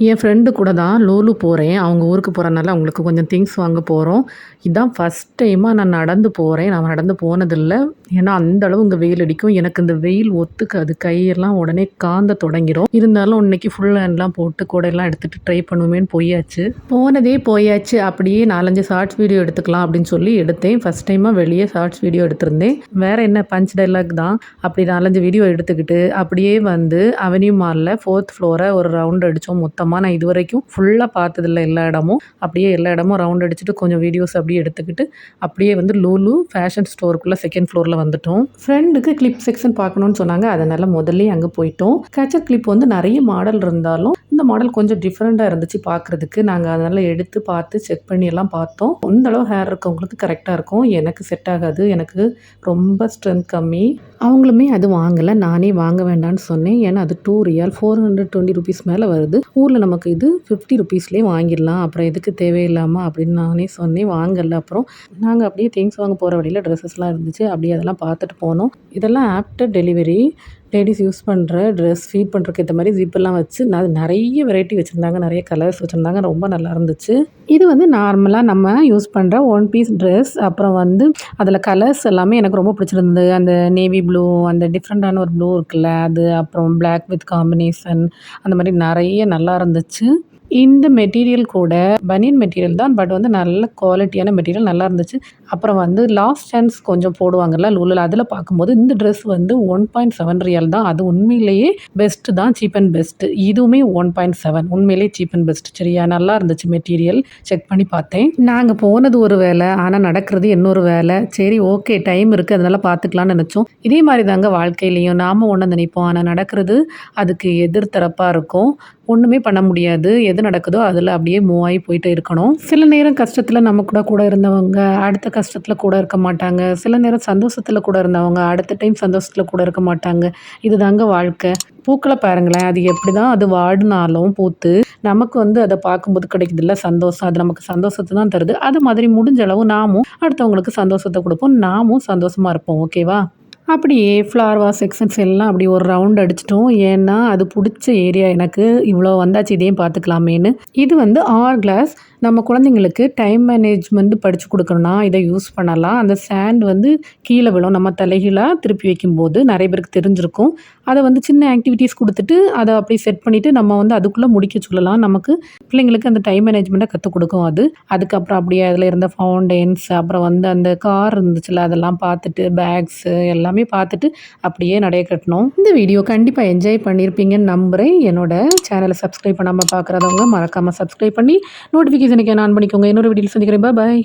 என் friend கூட தான் லோலு போகிறேன் அவங்க ஊருக்கு போகிறனால அவங்களுக்கு கொஞ்சம் திங்ஸ் வாங்க போகிறோம் இதான் ஃபஸ்ட் டைமாக நான் நடந்து போகிறேன் நான் நடந்து போனதில்லை. ஏன்னா அந்த அளவு இங்கே வெயில் அடிக்கும். எனக்கு இந்த வெயில் ஒத்துக்காது. கையெல்லாம் உடனே காந்த தொடங்கிடும் இருந்தாலும் இன்னைக்கு ஃபுல் ஹேண்ட்லாம் போட்டு கூடையெல்லாம் எடுத்துகிட்டு ட்ரை பண்ணுவேன்னு போயாச்சு. போனதே போயாச்சு. அப்படியே நாலஞ்சு ஷார்ட்ஸ் வீடியோ எடுத்துக்கலாம் அப்படின்னு சொல்லி எடுத்தேன். ஃபஸ்ட் டைமாக வெளியே ஷார்ட்ஸ் வீடியோ எடுத்திருந்தேன். வேறு என்ன? பஞ்ச் டைலாக் தான். அப்படி நாலஞ்சு வீடியோ எடுத்துக்கிட்டு அப்படியே வந்து அவென்யூ மாலில் ஃபோர்த் ஃப்ளோரை ஒரு ரவுண்ட் அடித்தோம் மொத்தம் மொத்தமாக நான் இது வரைக்கும் ஃபுல்லாக பார்த்ததில்ல எல்லா இடமும். அப்படியே எல்லா இடமும் ரவுண்ட் அடிச்சுட்டு கொஞ்சம் வீடியோஸ் அப்படியே எடுத்துக்கிட்டு அப்படியே வந்து லூலு ஃபேஷன் ஸ்டோருக்குள்ளே செகண்ட் ஃப்ளோரில் வந்துட்டோம். ஃப்ரெண்டுக்கு கிளிப் செக்ஷன் பார்க்கணுன்னு சொன்னாங்க. அதனால் முதல்ல அங்கே போயிட்டோம். கேச்சர் கிளிப் வந்து நிறைய மாடல் இருந்தாலும் இந்த மாடல் கொஞ்சம் டிஃப்ரெண்ட்டாக இருந்துச்சு பார்க்குறதுக்கு நாங்கள் அதனால் எடுத்து பார்த்து செக் பண்ணி எல்லாம் பார்த்தோம். இந்த அளவு ஹேர் இருக்கவங்களுக்கு கரெக்டாக இருக்கும். எனக்கு செட் ஆகாது. எனக்கு ரொம்ப ஸ்ட்ரென்த் கம்மி. அவங்களுமே அது வாங்கலை. நானே வாங்க வேண்டாம்னு சொன்னேன். ஏன்னா அது two riyal four hundred twenty rupees மேலே வருது. ஊரில் நமக்கு இது ஃபிஃப்டி ருபீஸ்லேயே வாங்கிடலாம். அப்புறம் எதுக்கு தேவையில்லாமல் அப்படின்னு நானே சொன்னேன். வாங்கலை. அப்புறம் நாங்கள் அப்படியே திங்ஸ் வாங்க போகிற வழியில் ட்ரெஸ்ஸஸ்லாம் இருந்துச்சு. அப்படியே அதெல்லாம் பார்த்துட்டு போனோம். இதெல்லாம் ஆஃப்டர் டெலிவரி லேடிஸ் யூஸ் பண்ணுற ட்ரெஸ் ஃபீட் பண்ணுறதுக்கு ஏற்ற மாதிரி ஜிப்பெல்லாம் வச்சு நான் நிறைய வெரைட்டி வச்சுருந்தாங்க நிறைய கலர்ஸ் வச்சுருந்தாங்க ரொம்ப நல்லா இருந்துச்சு. இது வந்து நார்மலாக நம்ம யூஸ் பண்ணுற ஒன் பீஸ் ட்ரெஸ் அப்புறம் வந்து அதில் கலர்ஸ் எல்லாமே எனக்கு ரொம்ப பிடிச்சிருந்தது. அந்த நேவி ப்ளூ அந்த டிஃப்ரெண்ட்டான ஒரு ப்ளூ இருக்குல்ல அது அப்புறம் பிளாக் வித் காம்பினேஷன் அந்த மாதிரி நிறைய நல்லா இருந்துச்சு. இந்த மெட்டீரியல் கூட பனியன் மெட்டீரியல் தான் பட் வந்து நல்ல குவாலிட்டியான மெட்டீரியல் நல்லா இருந்துச்சு. அப்புறம் வந்து லாஸ்ட் சான்ஸ் கொஞ்சம் போடுவாங்கல்ல லூலில் அதில் பார்க்கும்போது இந்த ட்ரெஸ் வந்து ஒன் பாயிண்ட் செவன் ரியல் தான். அது உண்மையிலேயே பெஸ்ட்டு தான் சீப் அண்ட் பெஸ்ட்டு இதுவுமே ஒன் பாயிண்ட் செவன் உண்மையிலேயே சீப் அண்ட் பெஸ்ட் சரியா? நல்லா இருந்துச்சு மெட்டீரியல் செக் பண்ணி பார்த்தேன். நாங்கள் போனது ஒரு வேலை ஆனால் நடக்கிறது இன்னொரு வேலை சரி ஓகே டைம் இருக்குது அதனால் பார்த்துக்கலாம்னு நினச்சோம். இதே மாதிரி தாங்க வாழ்க்கையிலையும் நாம் ஒன்று நினைப்போம். ஆனால் நடக்கிறது அதுக்கு எதிர்த்தரப்பாக இருக்கும். ஒன்றுமே பண்ண முடியாது. எது நடக்குதோ அதில் அப்படியே மூவ் ஆகி போயிட்டு இருக்கணும். சில நேரம் கஷ்டத்தில் நம்ம கூட கூட இருந்தவங்க அடுத்த கஷ்டத்தில் கூட இருக்க மாட்டாங்க. சில நேரம் சந்தோஷத்தில் கூட இருந்தவங்க அடுத்த டைம் சந்தோஷத்தில் கூட இருக்க மாட்டாங்க. இது தாங்க வாழ்க்கை. பூக்களை பாருங்களேன் அது எப்படி தான் அது வாடினாலும் பூத்து நமக்கு வந்து அதை பார்க்கும்போது கிடைக்குதுல்ல சந்தோஷம். அது நமக்கு சந்தோஷத்தை தான் தருது. அது மாதிரி முடிஞ்ச அளவு நாமும் அடுத்தவங்களுக்கு சந்தோஷத்தை கொடுப்போம். நாமும் சந்தோஷமாக இருப்போம். ஓகேவா? அப்படியே ஃப்ளார்வா செக்ஷன்ஸ் எல்லாம் அப்படி ஒரு ரவுண்ட் அடிச்சிட்டோம். ஏன்னா அது பிடிச்ச ஏரியா எனக்கு. இவ்வளோ வந்தாச்சு இதையும் பார்த்துக்கலாமேன்னு. இது வந்து ஆர் கிளாஸ் நம்ம குழந்தைங்களுக்கு டைம் மேனேஜ்மெண்ட் படித்து கொடுக்கணும்னா இதை யூஸ் பண்ணலாம். அந்த சேண்ட் வந்து கீழே விழும். நம்ம தலைகீழாக திருப்பி வைக்கும்போது நிறைய பேருக்கு தெரிஞ்சிருக்கும். அதை வந்து சின்ன ஆக்டிவிட்டீஸ் கொடுத்துட்டு அதை அப்படி செட் பண்ணிவிட்டு நம்ம வந்து அதுக்குள்ளே முடிக்க சொல்லலாம். நமக்கு பிள்ளைங்களுக்கு அந்த டைம் மேனேஜ்மெண்ட்டை கற்றுக் கொடுக்கும் அது. அதுக்கப்புறம் அப்படியே அதில் இருந்த ஃபவுண்டென்ஸ் அப்புறம் வந்து அந்த கார் இருந்துச்சுல அதெல்லாம் பார்த்துட்டு பேக்ஸு எல்லாமே பார்த்துட்டு அப்படியே நடைய கட்டணும். இந்த வீடியோ கண்டிப்பாக என்ஜாய் பண்ணியிருப்பீங்கன்னு நம்புகிறேன் என்னோட சேனலை சப்ஸ்கிரைப் பண்ணாமல் பார்க்குறதவங்க மறக்காமல் சப்ஸ்கிரைப் பண்ணி நோட்டிஃபிகேஷன் நோட்டிஃபிகேஷனுக்கு ஆன் பண்ணிக்கோங்க. இன்னொரு வீடியோவில் சந்திக்கிறேன். பாய்